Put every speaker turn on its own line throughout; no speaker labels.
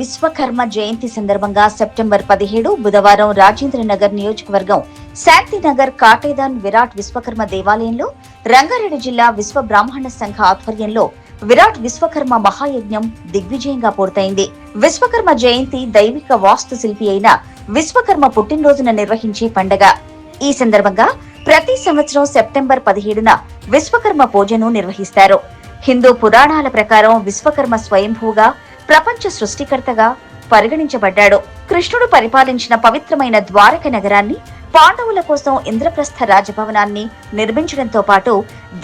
విశ్వకర్మ జయంతి సందర్భంగా సెప్టెంబర్ పదిహేడు బుధవారం రాజేంద్ర నగర్ నియోజకవర్గం శాంతినగర్ కాటేదాన్ విరాట్ విశ్వకర్మ దేవాలయంలో రంగారెడ్డి జిల్లా విశ్వ బ్రాహ్మణ సంఘ ఆధ్వర్యంలో విరాట్ విశ్వకర్మ మహాయజ్ఞం దిగ్విజయంగా పూర్తయింది. విశ్వకర్మ జయంతి దైవిక వాస్తు శిల్పి అయిన విశ్వకర్మ పుట్టినరోజున నిర్వహించే పండగ. ఈ సందర్భంగా ప్రతి సంవత్సరం సెప్టెంబర్ పదిహేడున విశ్వకర్మ పూజను నిర్వహిస్తారు. హిందూ పురాణాల ప్రకారం విశ్వకర్మ స్వయంభూగా ప్రపంచ సృష్టికర్తగా పరిగణించబడ్డాడు. కృష్ణుడు పరిపాలించిన పవిత్రమైన ద్వారక నగరాన్ని పాండవుల కోసం ఇంద్రప్రస్థ రాజభవనాన్ని నిర్మించడంతో పాటు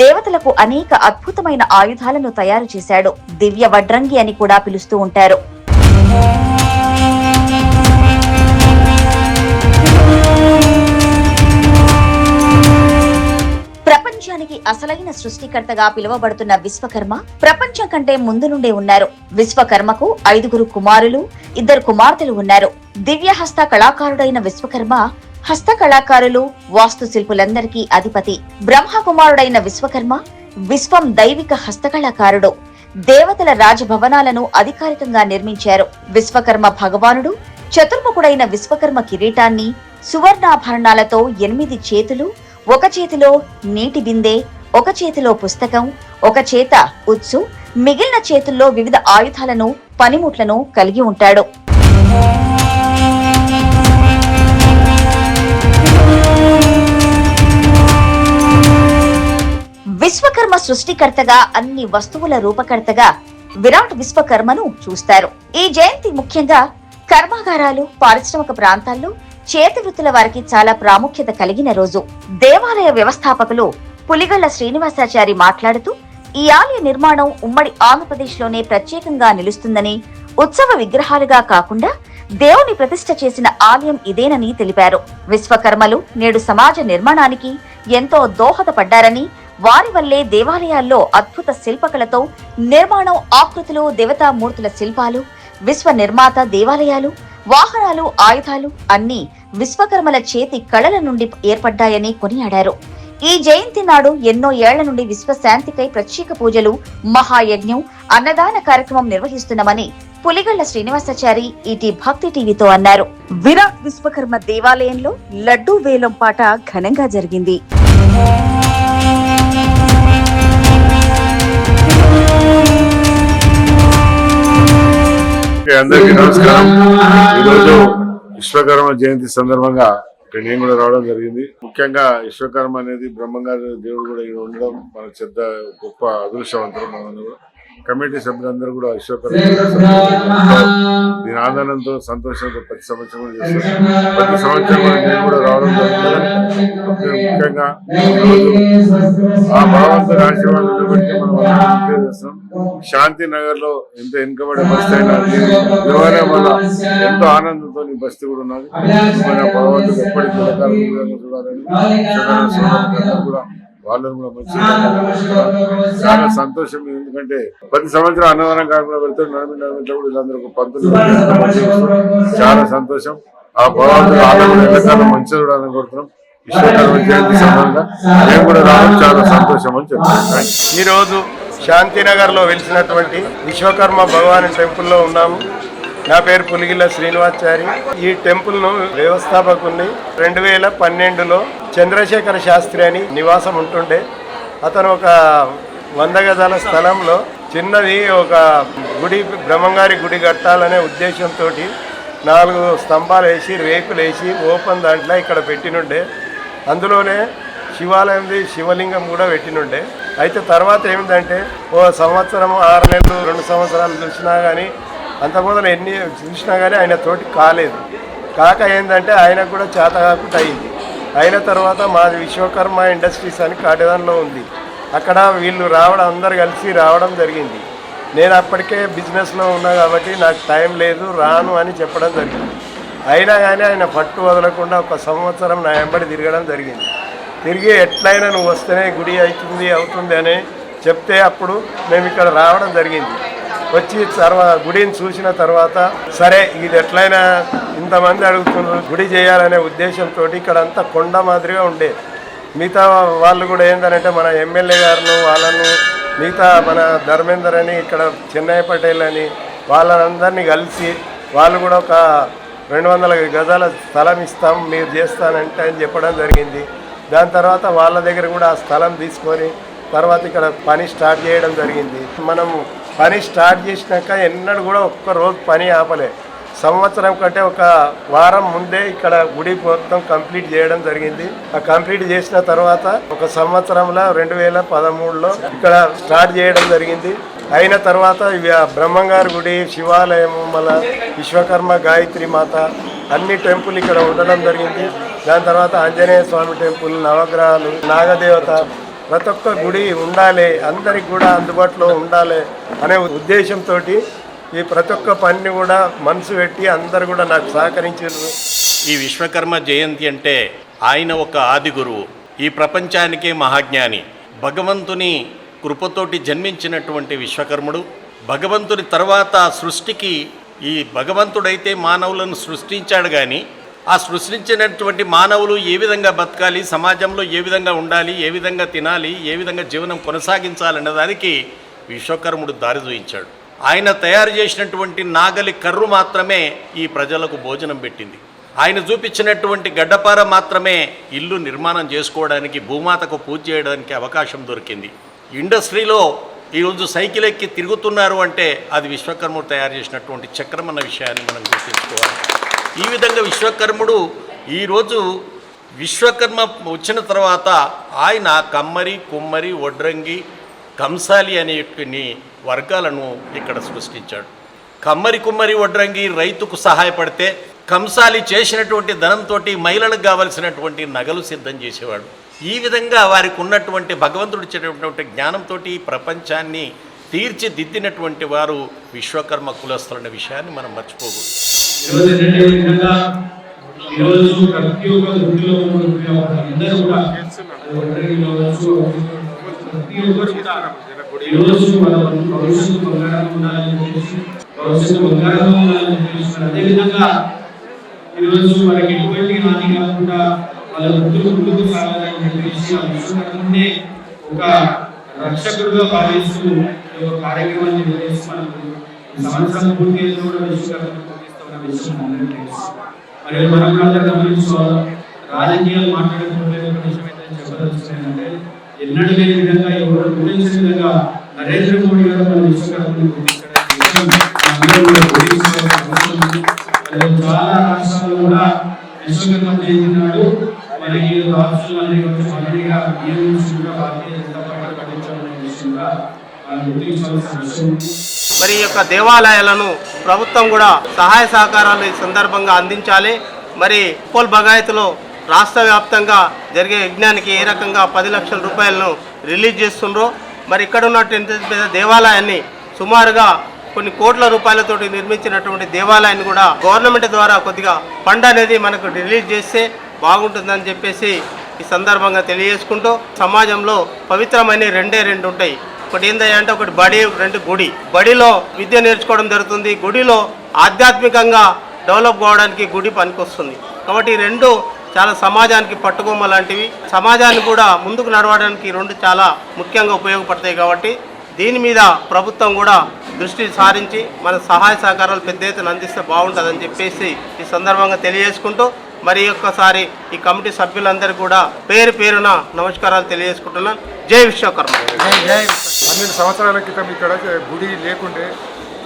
దేవతలకు అనేక అద్భుతమైన ఆయుధాలను తయారు చేశాడు. దివ్య వడ్రంగి అని కూడా పిలుస్తూ ఉంటారు. ప్రపంచానికి అసలైన సృష్టికర్తగా పిలువబడుతున్న విశ్వకర్మ ప్రపంచం కంటే ముందు నుండే ఉన్నారు. విశ్వకర్మకు ఐదుగురు కుమారులు ఇద్దరు కుమార్తెలు ఉన్నారు. దివ్యహస్త కళాకారుడైన విశ్వకర్మ హస్త కళాకారులు వాస్తు శిల్పులందరికీ అధిపతి. బ్రహ్మ కుమారుడైన విశ్వకర్మ విశ్వం దైవిక హస్తకళాకారుడు దేవతల రాజభవనాలను అధికారికంగా నిర్మించారు. విశ్వకర్మ భగవానుడు చతుర్ముఖుడైన విశ్వకర్మ కిరీటాన్ని సువర్ణాభరణాలతో ఎనిమిది చేతులు ఒక చేతిలో నీటి బిందె ఒక చేతిలో పుస్తకం ఒక చేత ఉత్సు మిగిలిన చేతుల్లో వివిధ ఆయుధాలను పనిముట్లను కలిగి ఉంటాడు. విశ్వకర్మ సృష్టికర్తగా అన్ని వస్తువుల రూపకర్తగా విరాట్ విశ్వకర్మను చూస్తారు. ఈ జయంతి ముఖ్యంగా కర్మాగారాలు పారిశ్రామిక ప్రాంతాల్లో చేతి వృత్తుల వారికి చాలా ప్రాముఖ్యత కలిగిన రోజు. దేవాలయ వ్యవస్థాపకులు పులిగళ్ళ శ్రీనివాసాచారి మాట్లాడుతూ ఈ ఆలయ నిర్మాణం ఉమ్మడి ఆంధ్రప్రదేశ్లోనే ప్రత్యేకంగా నిలుస్తుందని ఉత్సవ విగ్రహాలుగా కాకుండా దేవుని ప్రతిష్ఠ చేసిన ఆలయం ఇదేనని తెలిపారు. విశ్వకర్మలు నేడు సమాజ నిర్మాణానికి ఎంతో దోహదపడ్డారని వారి వల్లే దేవాలయాల్లో అద్భుత శిల్పకళతో నిర్మాణం ఆకృతులు దేవతామూర్తుల శిల్పాలు విశ్వ నిర్మాత దేవాలయాలు వాహనాలు ఆయుధాలు అన్నీ విశ్వకర్మల చేతి కళల నుండి ఏర్పడ్డాయని కొనియాడారు. ఈ జయంతి నాడు ఎన్నో ఏళ్ళ నుండి విశ్వశాంతికై ప్రత్యేక పూజలు మహాయజ్ఞం అన్నదాన కార్యక్రమం నిర్వహిస్తున్నామని పులిగళ్ళ శ్రీనివాసాచారి ఈటీ భక్తి టీవీతో అన్నారు. విరాట్ విశ్వకర్మ దేవాలయంలో లడ్డూ వేలం పాట ఘనంగా జరిగింది.
అందరికీ నమస్కారం. ఈరోజు విశ్వకర్మ జయంతి సందర్భంగా ఇక్కడ నేను కూడా రావడం జరిగింది. ముఖ్యంగా విశ్వకర్మ అనేది బ్రహ్మంగారి దేవుడు కూడా ఇక్కడ ఉండడం మన చెద్ద గొప్ప అదృష్టవంతులు మనందరూ కమిటీ సభ్యులందరూ కూడా విశ్వకర్మ దీని ఆనందంతో సంతోషంతో ప్రతి సంవత్సరం చేస్తారు. ప్రతి సంవత్సరం కూడా నేను కూడా రావడం జరుగుతుంది. ముఖ్యంగా ఆ భగవంతుని అందరం తెలియజేస్తాం శాంతి నగర్లో ఎంత వెనుకబడే బస్తీ అయినా దేవాలయం వల్ల ఎంతో ఆనందంతో ఈ బస్తీ కూడా ఉన్నది. భగవంతుడు ఎప్పటికీ కూడా వాళ్ళని కూడా మంచి చాలా సంతోషం. ఎందుకంటే ప్రతి సంవత్సరం అన్నదానం కార్యక్రమం పెడతారు నడిమి నడిమిట్లో కూడా వీళ్ళందరూ ఒక పంతులు చాలా సంతోషం. ఆ భగవంతుడు ఆనందం మంచిగా చూడాలని కోరుతున్నాం. విశ్వకర్మ జయంతి మేము కూడా రావడం చాలా సంతోషం అని చెప్తాను
ఈరోజు శాంతినగర్లో వెలిసినటువంటి విశ్వకర్మ భగవాన్ టెంపుల్లో ఉన్నాము. నా పేరు పులిగిల్ల శ్రీనివాచారి. ఈ టెంపుల్ను వ్యవస్థాపకుని రెండు వేల పన్నెండులో చంద్రశేఖర శాస్త్రి అని నివాసం ఉంటుండే. అతను ఒక వంద గజాల స్థలంలో చిన్నది ఒక గుడి బ్రహ్మంగారి గుడి కట్టాలనే ఉద్దేశంతో నాలుగు స్తంభాలు వేసి రేకులు వేసి ఓపెన్ దాంట్లో ఇక్కడ పెట్టినుండే. అందులోనే శివాలయంది శివలింగం కూడా పెట్టినుండే. అయితే తర్వాత ఏమిటంటే ఓ సంవత్సరం ఆరు నెలలు రెండు సంవత్సరాలు చూసినా కానీ అంత మొదలు ఎన్ని చూసినా కానీ ఆయన తోటి కాలేదు. కాక ఏంటంటే ఆయనకు కూడా చేత కాకుండా అయింది అయిన తర్వాత మాది విశ్వకర్మ ఇండస్ట్రీస్ అని కాటేదాన్లో ఉంది. అక్కడ వీళ్ళు రావడం అందరు కలిసి రావడం జరిగింది. నేను అప్పటికే బిజినెస్లో ఉన్నా కాబట్టి నాకు టైం లేదు రాను అని చెప్పడం జరిగింది. అయినా కానీ ఆయన పట్టు వదలకుండా ఒక సంవత్సరం నా వెంబడి తిరగడం జరిగింది. తిరిగి ఎట్లయినా నువ్వు వస్తేనే గుడి అవుతుంది అవుతుంది అని చెప్తే అప్పుడు మేము ఇక్కడ రావడం జరిగింది. వచ్చి తర్వాత గుడిని చూసిన తర్వాత సరే ఇది ఎట్లయినా ఇంతమంది అడుగుతున్నారు గుడి చేయాలనే ఉద్దేశంతో ఇక్కడ అంతా కొండ మాదిరిగా ఉండే. మిగతా వాళ్ళు కూడా ఏంటంటే మన ఎమ్మెల్యే గారును వాళ్ళను మిగతా మన ధర్మేందర్ అని ఇక్కడ చెన్నై పటేల్ అని వాళ్ళందరినీ కలిసి వాళ్ళు కూడా ఒక రెండు వందల గజాల స్థలం ఇస్తాం మీరు చేస్తానంటే అని చెప్పడం జరిగింది. దాని తర్వాత వాళ్ళ దగ్గర కూడా ఆ స్థలం తీసుకొని తర్వాత ఇక్కడ పని స్టార్ట్ చేయడం జరిగింది. మనం పని స్టార్ట్ చేసినాక ఎన్నడూ కూడా ఒక్క రోజు పని ఆపలే. సంవత్సరం కంటే ఒక వారం ముందే ఇక్కడ గుడి మొత్తం కంప్లీట్ చేయడం జరిగింది. ఆ కంప్లీట్ చేసిన తర్వాత ఒక సంవత్సరంలో రెండు వేల పదమూడులో ఇక్కడ స్టార్ట్ చేయడం జరిగింది. అయిన తర్వాత ఇవి బ్రహ్మంగారి గుడి శివాలయము మళ్ళా విశ్వకర్మ గాయత్రి మాత అన్ని టెంపుల్ ఇక్కడ ఉండడం జరిగింది. దాని తర్వాత ఆంజనేయ స్వామి టెంపుల్ నవగ్రహాలు నాగదేవత ప్రతి ఒక్క గుడి ఉండాలి అందరికి కూడా అందుబాటులో ఉండాలి అనే ఉద్దేశంతో ఈ ప్రతి ఒక్క పనిని కూడా మనసు పెట్టి అందరు కూడా నాకు సహకరించారు.
ఈ విశ్వకర్మ జయంతి అంటే ఆయన ఒక ఆది గురువు ఈ ప్రపంచానికే మహాజ్ఞాని భగవంతుని కృపతోటి జన్మించినటువంటి విశ్వకర్ముడు. భగవంతుని తర్వాత సృష్టికి ఈ భగవంతుడైతే మానవులను సృష్టించాడు కానీ ఆ సృష్టించినటువంటి మానవులు ఏ విధంగా బతకాలి సమాజంలో ఏ విధంగా ఉండాలి ఏ విధంగా తినాలి ఏ విధంగా జీవనం కొనసాగించాలనే దానికి విశ్వకర్ముడు దారి చూయించాడు. ఆయన తయారు చేసినటువంటి నాగలి కర్రు మాత్రమే ఈ ప్రజలకు భోజనం పెట్టింది. ఆయన చూపించినటువంటి గడ్డపార మాత్రమే ఇల్లు నిర్మాణం చేసుకోవడానికి భూమాతకు పూజ చేయడానికి అవకాశం దొరికింది. ఇండస్ట్రీలో ఈరోజు సైకిల్ ఎక్కి తిరుగుతున్నారు అంటే అది విశ్వకర్ముడు తయారు చేసినటువంటి చక్రం అన్న విషయాన్ని మనం గుర్తించుకోవాలి. ఈ విధంగా విశ్వకర్ముడు ఈరోజు విశ్వకర్మ వచ్చిన తర్వాత ఆయన కమ్మరి కుమ్మరి వడ్రంగి కంసాలి అనే కొన్ని వర్గాలను ఇక్కడ సృష్టించాడు. కమ్మరి కుమ్మరి వడ్రంగి రైతుకు సహాయపడితే కంసాలి చేసినటువంటి ధనంతో మహిళలకు కావలసినటువంటి నగలు సిద్ధం చేసేవాడు. ఈ విధంగా వారికి ఉన్నటువంటి భగవంతుడు ఇచ్చేటటువంటి జ్ఞానంతో ఈ ప్రపంచాన్ని తీర్చిదిద్దినటువంటి వారు విశ్వకర్మ కులస్తులన్న విషయాన్ని మనం మర్చిపోకూడదు.
ఈరోజు ఏంటంటే విధంగా ఈరోజు ప్రతి ఒక్క దృష్టిలో ఉన్నటువంటి అందరూ కూడా ఒంటరిలో ప్రతి ఒక్కరు కూడా ఈరోజు మన భవిష్యత్తు బంగారం ఉండాలని చెప్పేసి భవిష్యత్తు బంగారం ఉండాలని చెప్పేసి అదేవిధంగా ఈరోజు మనకి ఎటువంటి హాని కాకుండా వాళ్ళ వృత్తులు ముందుకు సాగాలని చెప్పేసి ఆ విశ్వకర్మనే ఒక రక్షకుడుగా భావిస్తూ కార్యక్రమాన్ని నిర్వహిస్తూ మనకు సంవత్సరం పూర్తి కూడా విశ్వకర్మ. విషయం అందరికీ తెలుసు మరి మనం కూడా గమనించుకోవాలి రాజకీయాలు మాట్లాడుకుంటే ఒక విషయం అయితే చెప్పదలుచుకుంటే ఎన్నడూ లేని విధంగా ఎవరు గురించిన విధంగా నరేంద్ర మోడీ గారు మన విశ్వకర్మని చాలా రాష్ట్రాల్లో కూడా విశ్వకర్మ జయంతి మరి ఈ రాష్ట్రాలు మొదటిగా కూడా భారతీయ జనతా పార్టీ పట్టించాలనే విషయం మనం గుర్తించాల్సిన విషయం
మరి యొక్క దేవాలయాలను ప్రభుత్వం కూడా సహాయ సహకారాలు ఈ సందర్భంగా అందించాలి. మరి ఉప్పల్ బగాయత్లో రాష్ట్ర వ్యాప్తంగా జరిగే యజ్ఞానికి ఏ రకంగా పది లక్షల రూపాయలను రిలీజ్ చేస్తుండ్రో మరి ఇక్కడ ఉన్నటువంటి పెద్ద దేవాలయాన్ని సుమారుగా కొన్ని కోట్ల రూపాయలతోటి నిర్మించినటువంటి దేవాలయాన్ని కూడా గవర్నమెంట్ ద్వారా కొద్దిగా ఫండ్ అనేది మనకు రిలీజ్ చేస్తే బాగుంటుందని చెప్పేసి ఈ సందర్భంగా తెలియజేసుకుంటూ సమాజంలో పవిత్రమైన రెండే రెండు ఉంటాయి. ఒకటి ఏంటంటే ఒకటి బడి రెండు గుడి. బడిలో విద్య నేర్చుకోవడం జరుగుతుంది. గుడిలో ఆధ్యాత్మికంగా డెవలప్ కావడానికి గుడి పనికొస్తుంది. కాబట్టి రెండు చాలా సమాజానికి పట్టుకోమ లాంటివి. సమాజాన్ని కూడా ముందుకు నడవడానికి ఈ రెండు చాలా ముఖ్యంగా ఉపయోగపడతాయి కాబట్టి దీని మీద ప్రభుత్వం కూడా దృష్టి సారించి మన సహాయ సహకారాలు పెద్ద ఎత్తున అందిస్తే బాగుంటుందని చెప్పేసి ఈ సందర్భంగా తెలియజేసుకుంటూ మరి ఒక్కసారి ఈ కమిటీ సభ్యులందరికీ కూడా పేరు పేరున నమస్కారాలు తెలియజేసుకుంటున్నాను. జై విశ్వకర్మ.
పన్నెండు సంవత్సరాల క్రితం ఇక్కడ గుడి లేకుండే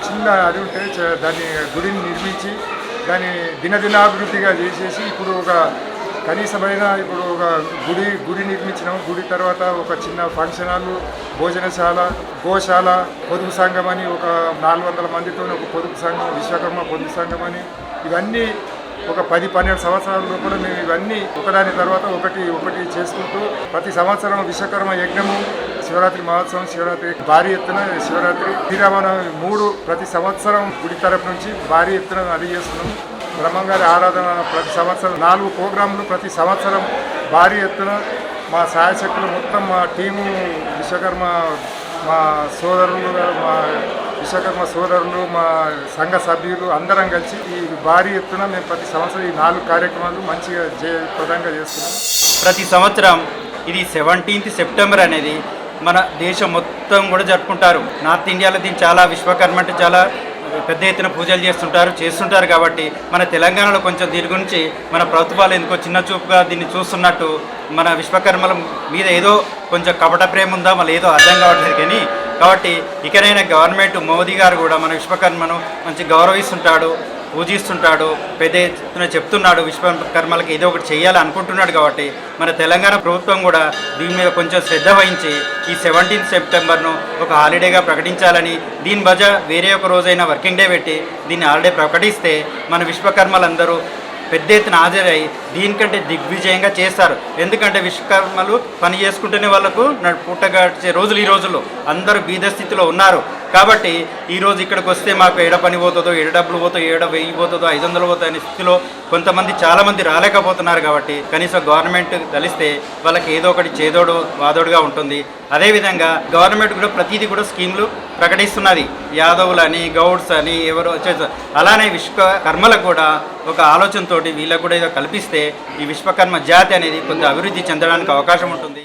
చిన్న అది ఉంటే దాన్ని గుడిని నిర్మించి దాన్ని దినదినాభివృద్ధిగా చేసేసి ఇప్పుడు ఒక కనీసమైన ఇప్పుడు ఒక గుడి గుడి నిర్మించినాం. గుడి తర్వాత ఒక చిన్న ఫంక్షన్ హాల్ భోజనశాల గోశాల పొదుపు సంఘం అని ఒక నాలుగు వందల మందితో ఒక పొదుపు సంఘం విశ్వకర్మ పొదుపు సంఘం అని ఇవన్నీ ఒక పది పన్నెండు సంవత్సరాల లోపల మేము ఇవన్నీ ఒకదాని తర్వాత ఒకటి ఒకటి చేసుకుంటూ ప్రతి సంవత్సరం విశ్వకర్మ యజ్ఞము శివరాత్రి మహోత్సవం శివరాత్రి భారీ ఎత్తున శివరాత్రి శ్రీరామనవమి మూడు ప్రతి సంవత్సరం గుడి తరపు నుంచి భారీ ఎత్తున అది చేస్తున్నాం. బ్రహ్మంగారి ఆరాధన ప్రతి సంవత్సరం నాలుగు ప్రోగ్రాంలు ప్రతి సంవత్సరం భారీ ఎత్తున మా సాయశక్తులు మొత్తం మా టీము విశ్వకర్మ మా సోదరులు మా విశ్వకర్మ సోదరులు మా సంఘ సభ్యులు అందరం కలిసి ఈ భారీ ఎత్తున మేము ప్రతి సంవత్సరం ఈ నాలుగు కార్యక్రమాలు మంచిగా జయప్రదంగా చేస్తున్నాం.
ప్రతి సంవత్సరం ఇది సెవెంటీన్త్ సెప్టెంబర్ అనేది మన దేశం మొత్తం కూడా జరుపుకుంటారు. నార్త్ ఇండియాలో దీన్ని చాలా విశ్వకర్మ అంటే చాలా పెద్ద ఎత్తున పూజలు చేస్తుంటారు చేస్తుంటారు కాబట్టి మన తెలంగాణలో కొంచెం దీని గురించి మన ప్రభుత్వాలు ఎందుకో చిన్న చూపుగా దీన్ని చూస్తున్నట్టు మన విశ్వకర్మల మీద ఏదో కొంచెం కపట ప్రేమ ఉందా మళ్ళీ ఏదో అర్థం కావట్లేదు కానీ కాబట్టి ఇకనైనా గవర్నమెంట్ మోదీ గారు కూడా మన విశ్వకర్మను మంచి గౌరవిస్తుంటాడు పూజిస్తుంటాడు పెద్ద ఎత్తున చెప్తున్నాడు విశ్వకర్మలకు ఏదో ఒకటి చేయాలి అనుకుంటున్నాడు కాబట్టి మన తెలంగాణ ప్రభుత్వం కూడా దీని మీద కొంచెం శ్రద్ధ వహించి ఈ సెవెంటీన్త్ సెప్టెంబర్ను ఒక హాలిడేగా ప్రకటించాలని దీని బజ వేరే ఒక రోజైనా వర్కింగ్ డే పెట్టి దీన్ని హాలిడే ప్రకటిస్తే మన విశ్వకర్మలందరూ పెద్ద ఎత్తున హాజరై దీనికంటే దిగ్విజయంగా చేస్తారు. ఎందుకంటే విశ్వకర్మలు పని చేసుకుంటేనే వాళ్ళకు నడు- పుట్టగడిచే రోజులు ఈ రోజుల్లో అందరూ బీద స్థితిలో ఉన్నారు. కాబట్టి ఈరోజు ఇక్కడికి వస్తే మాకు ఏడ పని పోతుందో ఏడ డబ్బులు పోతుందో ఏడ వెయ్యి పోతుందో ఐదు వందలు పోతుందో అనే స్థితిలో కొంతమంది చాలామంది రాలేకపోతున్నారు కాబట్టి కనీసం గవర్నమెంట్ కలిస్తే వాళ్ళకి ఏదో ఒకటి చేదోడు వాదోడుగా ఉంటుంది. అదేవిధంగా గవర్నమెంట్ కూడా ప్రతిదీ కూడా స్కీమ్లు ప్రకటిస్తున్నది. అని గౌడ్స్ అని ఎవరు వచ్చే- అలానే విశ్వకర్మలకు కూడా ఒక ఆలోచనతోటి వీళ్ళకు కూడా ఏదో కల్పిస్తే ఈ విశ్వకర్మ జాతి అనేది కొంత అభివృద్ధి చెందడానికి అవకాశం ఉంటుంది.